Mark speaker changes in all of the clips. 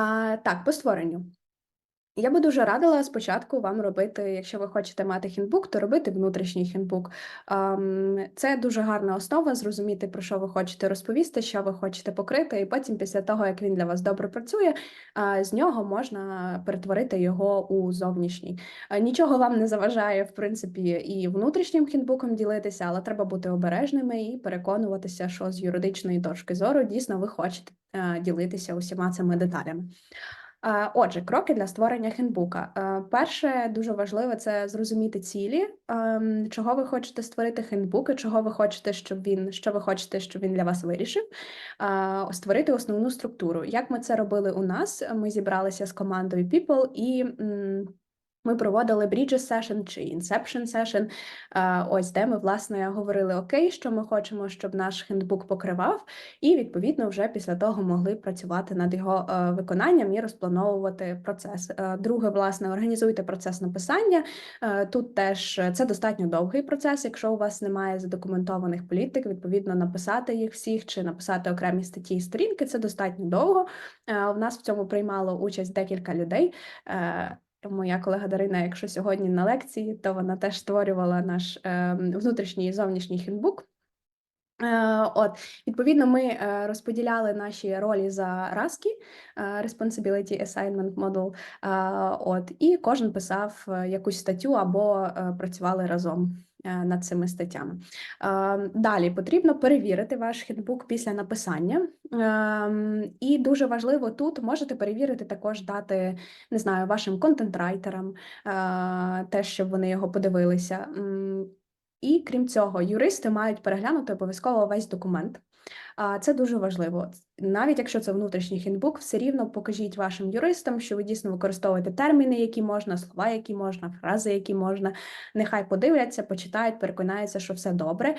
Speaker 1: А, так, по створенню. Я би дуже радила спочатку вам робити, якщо ви хочете мати хендбук, то робити внутрішній хендбук. Це дуже гарна основа, зрозуміти, про що ви хочете розповісти, що ви хочете покрити, і потім, після того, як він для вас добре працює, з нього можна перетворити його у зовнішній. Нічого вам не заважає, в принципі, і внутрішнім хендбуком ділитися, але треба бути обережними і переконуватися, що з юридичної точки зору дійсно ви хочете ділитися усіма цими деталями. Отже, кроки для створення хендбука. Перше, дуже важливо це зрозуміти цілі, ем, чого ви хочете створити хендбук, і чого ви хочете, щоб він що ви хочете, щоб він для вас вирішив. Створити основну структуру. Як ми це робили у нас? Ми зібралися з командою People і. Ми проводили Bridges Session чи Inception Session, ось де ми власне говорили окей, що ми хочемо, щоб наш хендбук покривав, і відповідно вже після того могли працювати над його е, виконанням і розплановувати процес. Е, Друге, власне, організуйте процес написання. Е, Тут теж це достатньо довгий процес. Якщо у вас немає задокументованих політик, відповідно написати їх всіх чи написати окремі статті і сторінки. Це достатньо довго. У нас в цьому приймало участь декілька людей. Моя колега Дарина, якщо сьогодні на лекції, то вона теж створювала наш е, внутрішній і зовнішній хендбук. Е, От, відповідно, ми е, розподіляли наші ролі за Раскі, Responsibility Assignment Model, е, от, і кожен писав е, якусь статтю або е, працювали разом е, над цими статтями. Е, Далі потрібно перевірити ваш хендбук після написання. Ем, І дуже важливо тут можете перевірити також дати, не знаю, вашим контент-райтерам, е, те, щоб вони його подивилися. І крім цього, юристи мають переглянути обов'язково весь документ. Це дуже важливо. Навіть якщо це внутрішній хендбук, все рівно покажіть вашим юристам, що ви дійсно використовуєте терміни, які можна, слова, які можна, фрази, які можна. Нехай подивляться, почитають, переконаються, що все добре.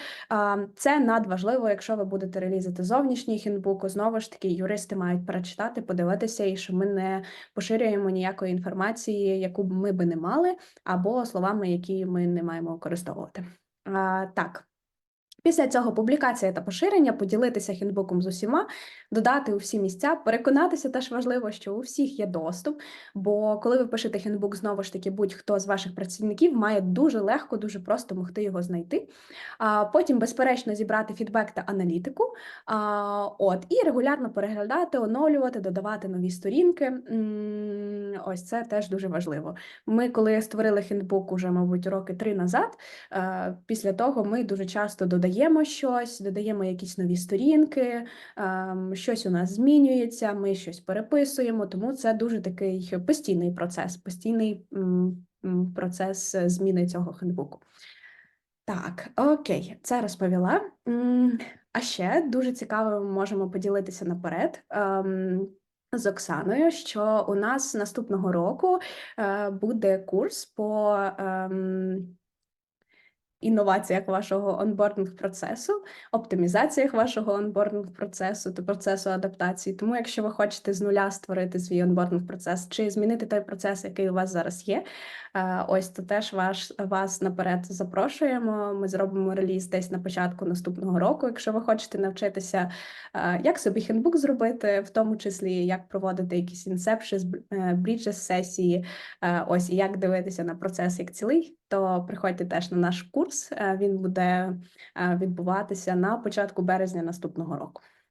Speaker 1: Це надважливо, якщо ви будете релізити зовнішній хендбук. Знову ж таки, юристи мають перечитати, подивитися, і що ми не поширюємо ніякої інформації, яку ми би не мали, або словами, які ми не маємо використовувати. Так. Після цього публікація та поширення, поділитися хендбуком з усіма, додати у всі місця, переконатися теж важливо, що у всіх є доступ. Бо коли ви пишете хендбук, знову ж таки, будь-хто з ваших працівників має дуже легко, дуже просто могти його знайти. А потім, безперечно, зібрати фідбек та аналітику. А, От і регулярно переглядати, оновлювати, додавати нові сторінки. Ось це теж дуже важливо. Ми, коли створили хендбук уже, мабуть, роки три назад. е, Після того ми дуже часто додаємо щось, додаємо якісь нові сторінки, щось у нас змінюється, ми щось переписуємо, тому це дуже такий постійний процес, постійний процес е, зміни цього хендбуку. Так, окей, це розповіла. А ще дуже цікаво, ми можемо поділитися наперед. З Оксаною, що у нас наступного року е, буде курс по ем, інноваціях вашого онбординг процесу, оптимізаціях вашого онбординг процесу та процесу адаптації. Тому, якщо ви хочете з нуля створити свій онбординг процес чи змінити той процес, який у вас зараз є, е, ось то теж ваш вас наперед запрошуємо. Ми зробимо реліз десь на початку наступного року. Якщо ви хочете навчитися, е, як собі хендбук зробити, в тому числі як проводити якісь інсепші, бріджес сесії, е, ось і як дивитися на процес як цілий, то приходьте теж на наш курс. Е, Він буде е, відбуватися на початку березня наступного року.